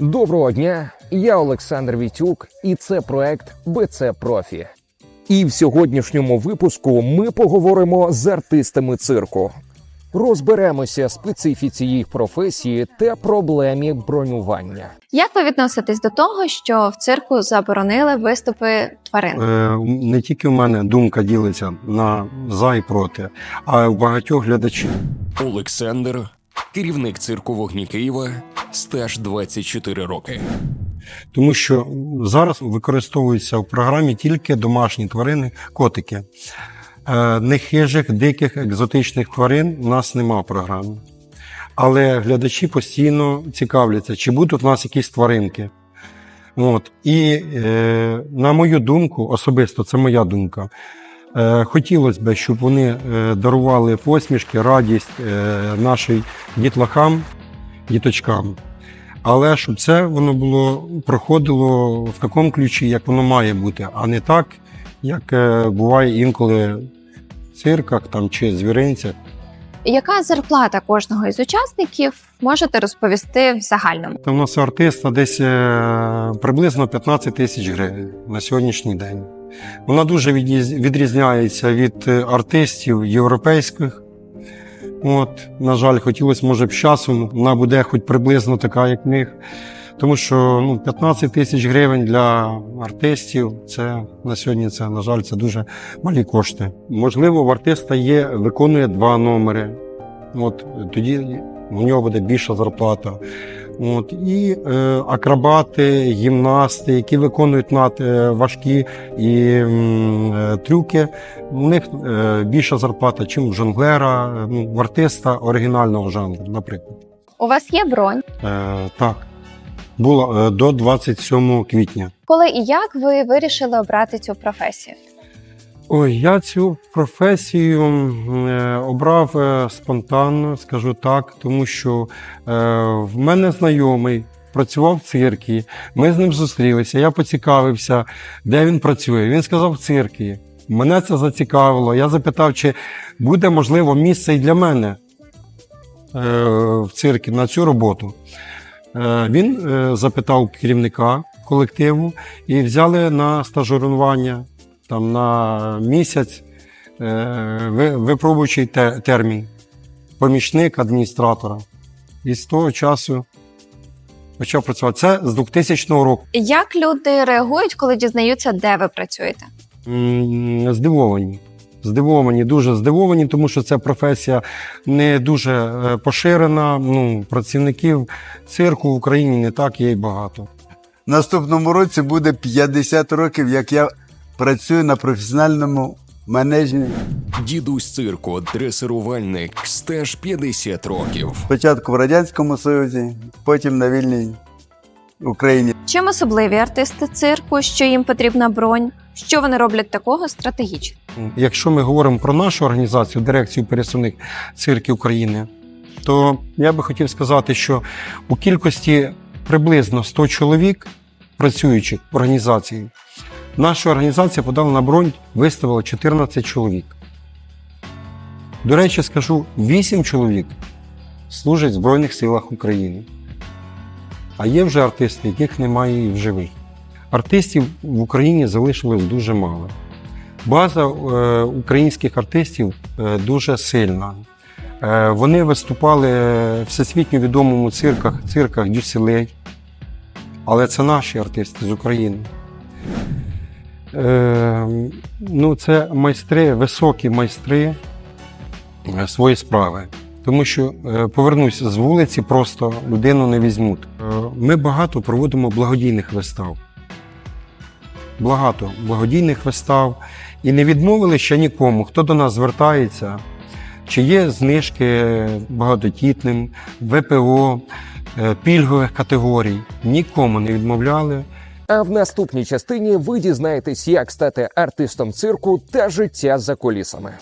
Доброго дня, я Олександр Вітюк, і це проект БЦ Профі. І в сьогоднішньому випуску ми поговоримо з артистами цирку. Розберемося специфіці їх професії та проблемі бронювання. Як ви відноситесь до того, що в цирку заборонили виступи тварин? Е, Не тільки в мене думка ділиться на за і проти, а й у багатьох глядачів. Олександр, керівник цирку вогні Києва, стаж 24 роки. Тому що зараз використовуються в програмі тільки домашні тварини, котики. Е, Не хижих, диких, екзотичних тварин у нас нема в програмі. Але глядачі постійно цікавляться, чи будуть у нас якісь тваринки. От. І е, на мою думку, особисто це моя думка. Е, хотілося б, щоб вони е, дарували посмішки, радість е, нашим дітлахам, діточкам. Але щоб це воно було проходило в такому ключі, як воно має бути, а не так, як е, буває інколи в цирках там, чи звіринцях. Яка зарплата кожного із учасників можете розповісти в загальному? У нас артиста десь е, приблизно 15 тисяч гривень на сьогоднішній день. Вона дуже відріз- відрізняється від е, артистів європейських. От, на жаль, хотілося, може, б часом вона буде хоч приблизно така, як них. Тому що ну, 15 тисяч гривень для артистів це на сьогодні це, на жаль, це дуже малі кошти. Можливо, в артиста є, виконує два номери. От тоді у нього буде більша зарплата. От, і е, акробати, гімнасти, які виконують над е, важкі і е, трюки, у них е, більша зарплата, чим у жонглера, ну, в артиста оригінального жанру, наприклад. У вас є бронь? Е, так, було е, до 27 квітня. Коли і як ви вирішили обрати цю професію? Ой, я цю професію е, обрав е, спонтанно, скажу так, тому що е, в мене знайомий працював в циркі. Ми з ним зустрілися. Я поцікавився, де він працює. Він сказав в циркі. Мене це зацікавило. Я запитав, чи буде можливо місце і для мене е, в циркі на цю роботу. Е, Він запитав керівника колективу і взяли на стажурування там на місяць е, випробуючий термін, помічник адміністратора. І з того часу почав працювати. Це з 2000 року. Як люди реагують, коли дізнаються, де ви працюєте? Здивовані. Здивовані, дуже здивовані, тому що ця професія не дуже е, поширена. Ну, працівників цирку в Україні не так є й багато. Наступному році буде 50 років, як я працюю на професіональному манежі. Дідусь цирку, дресирувальник, стаж 50 років. Спочатку в Радянському Союзі, потім на вільній Україні. Чим особливі артисти цирку, що їм потрібна бронь? Що вони роблять такого стратегічно? Якщо ми говоримо про нашу організацію, дирекцію пересувних цирків України, то я би хотів сказати, що у кількості приблизно 100 чоловік, працюючих в організації, наша організація подала на бронь, виставила 14 чоловік. До речі, скажу, 8 чоловік служать в Збройних силах України. А є вже артисти, яких немає і в живих. Артистів в Україні залишилось дуже мало. База е, українських артистів е, дуже сильна. Е, вони виступали в всесвітньо відомому цирках, цирках Дюсселей. Але це наші артисти з України. Е, ну, це майстри, високі майстри е, своєї справи. Тому що е, повернуся з вулиці, просто людину не візьмуть. Е, ми багато проводимо благодійних вистав. Багато благодійних вистав. І не відмовили ще нікому, хто до нас звертається, чи є знижки багатодітним, ВПО, пільгових категорій. Нікому не відмовляли. А в наступній частині ви дізнаєтесь, як стати артистом цирку та життя за кулісами.